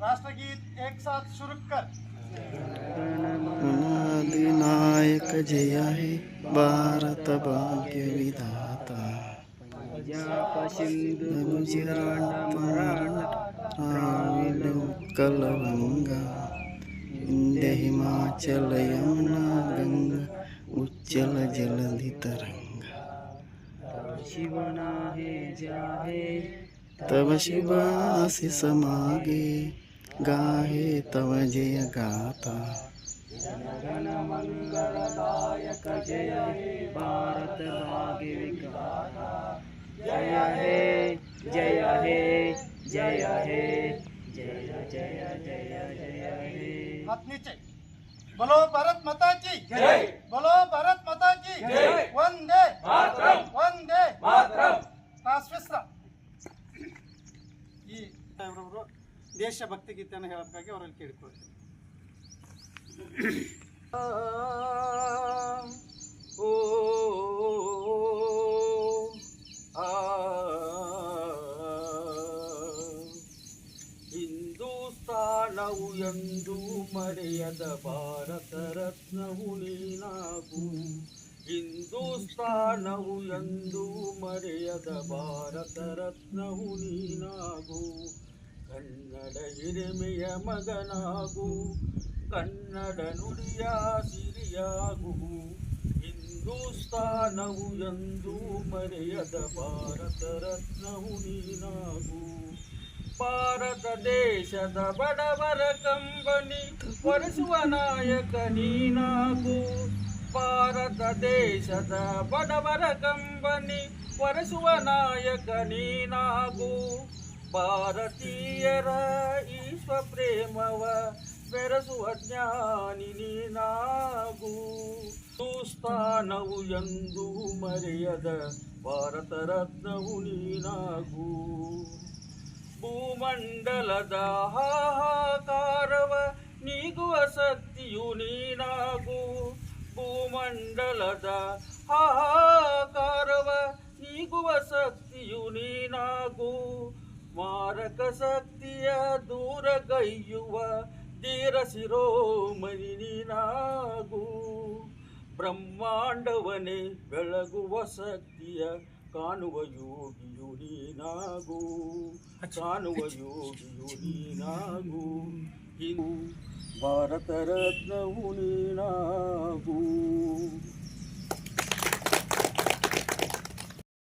राष्ट्रगीत एक साथ शुरू कर। अधिनायक जय हे भारत भाग्य विधाता। कलवंगा हिमाचल यमुना गंगा उच्चल जलधि तरंगा शिवना जाहे तव शिवासि समागे। गाहे तव जय गाता। गणमङ्गलदायक जय हे भारत भाग्य विधाता जय हे जय हे जय हे जय जय जय जय हे। हाथ नीचे। बोलो भारत माता की जय। बोलो भारत माता की जय। वंदे ದೇಶಭಕ್ತಿ ಗೀತೆಯನ್ನು ಹೇಳೋದಕ್ಕಾಗಿ ಅವರಲ್ಲಿ ಕೇಳಿಕೊಳ್ತೀನಿ ಓ ಹಿಂದೂಸ್ತಾನವು ಎಂದು ಮರೆಯದ ಭಾರತ ರತ್ನವು ನೀನಾಗು ಹಿಂದೂಸ್ತಾನವು ಎಂದು ಮರೆಯದ ಭಾರತ ರತ್ನವು ನೀನಾಗು ಹಿರಿಮೆಯ ಮಗನಾಗು, ಕನ್ನಡ ನುಡಿಯ ಸಿರಿಯಾಗು. ಹಿಂದೂಸ್ತಾನವು ಎಂದು ಮರೆಯದ ಭಾರತ ರತ್ನವು ನೀನಾಗು. ಭಾರತ ದೇಶದ ಬಡವರ ಕಂಬನಿ, ಒರೆಸುವ ನಾಯಕ ನೀನಾಗು. ಭಾರತ ದೇಶದ ಬಡವರ ಕಂಬನಿ, ಒರೆಸುವ ನಾಯಕ ನೀನಾಗು. ಭಾರತೀಯರ ಈಶ್ವ ಪ್ರೇಮವ ಬೆರೆಸುವ ಜ್ಞಾನಿ ನೀನಾಗು ಸ್ಥಾನವು ಎಂದು ಮರೆಯದ ಭಾರತ ರತ್ನವು ನೀನಾಗು ಭೂಮಂಡಲದ ಹಾಹಾಕಾರವ ನೀಗುವ ಶಕ್ತಿಯು ನೀನಾಗು ಭೂಮಂಡಲದ ಹಾಹಾಕಾರವ ನೀಗುವ ಶಕ್ತಿಯು ನೀನಾಗು ಮಾರಕ ಶಕ್ತಿಯ ದೂರಗೈಯುವ ಧೀರ ಶಿರೋಮಣಿ ನೀನಾಗು ಬ್ರಹ್ಮಾಂಡವನೇ ಬೆಳಗುವ ಶಕ್ತಿಯ ಕಾಣುವ ಯೋಗಿಯು ನೀನಾಗು ಕಾಣುವ ಯೋಗಿಯು ನೀನಾಗು ಭಾರತ ರತ್ನವು ನೀನಾಗು